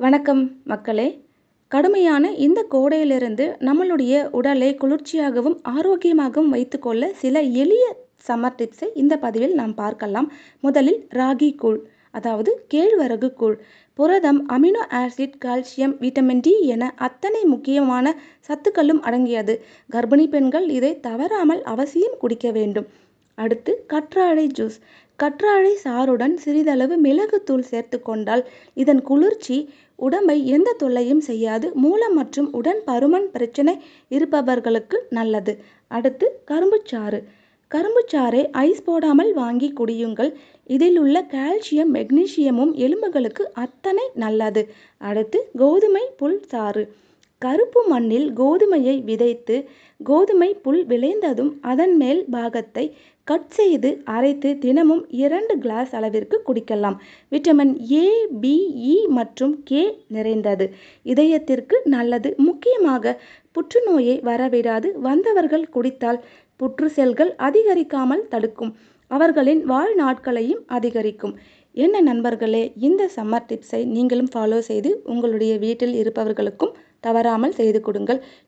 வணக்கம் மக்களே. கடுமையான இந்த கோடையிலிருந்து நம்மளுடைய உடலை குளிர்ச்சியாகவும் ஆரோக்கியமாகவும் வைத்துக்கொள்ள சில எளிய சம்மர் டிப்ஸை இந்த பதிவில் நாம் பார்க்கலாம். முதலில் ராகி கூழ் அதாவது கேழ்வரகு கூழ். புரதம் amino acid calcium vitamin D என அத்தனை முக்கியமான சத்துக்களும் அடங்கியது. கர்ப்பிணி பெண்கள் இதை தவறாமல் அவசியம் குடிக்க வேண்டும். அடுத்து கற்றாழை ஜூஸ் கற்றாழை சாறுடன் சிறிதளவு மிளகுத்தூள் சேர்த்து கொண்டால் இதன் குளிர்ச்சி உடம்பை எந்த தொல்லையும் செய்யாது. மூலம் மற்றும் உடன் பருமன் பிரச்சனை இருப்பவர்களுக்கு நல்லது. அடுத்து கரும்புச்சாறு. கரும்புச்சாறை ஐஸ் போடாமல் வாங்கி குடியுங்கள். இதில் உள்ள கால்சியம் மெக்னீசியமும் எலும்புகளுக்கு அத்தனை நல்லது. அடுத்து கோதுமை புல் சாறு. கருப்பு மண்ணில் கோதுமையை விதைத்து கோதுமை புல் விளைந்ததும் அதன் மேல் பாகத்தை கட் செய்து அரைத்து தினமும் இரண்டு கிளாஸ் அளவிற்கு குடிக்கலாம். விட்டமின் ஏ பி இ மற்றும் கே நிறைந்தது. இதயத்திற்கு நல்லது. முக்கியமாக புற்றுநோயை வரவிடாது. வந்தவர்கள் குடித்தால் புற்று செல்கள் அதிகரிக்காமல் தடுக்கும். அவர்களின் வாழ்நாட்களையும் அதிகரிக்கும். என்ன நண்பர்களே இந்த சம்மர் டிப்ஸை நீங்களும் ஃபாலோ செய்து உங்களுடைய வீட்டில் இருப்பவர்களுக்கும் தவறாமல் செய்து கொடுங்கள்.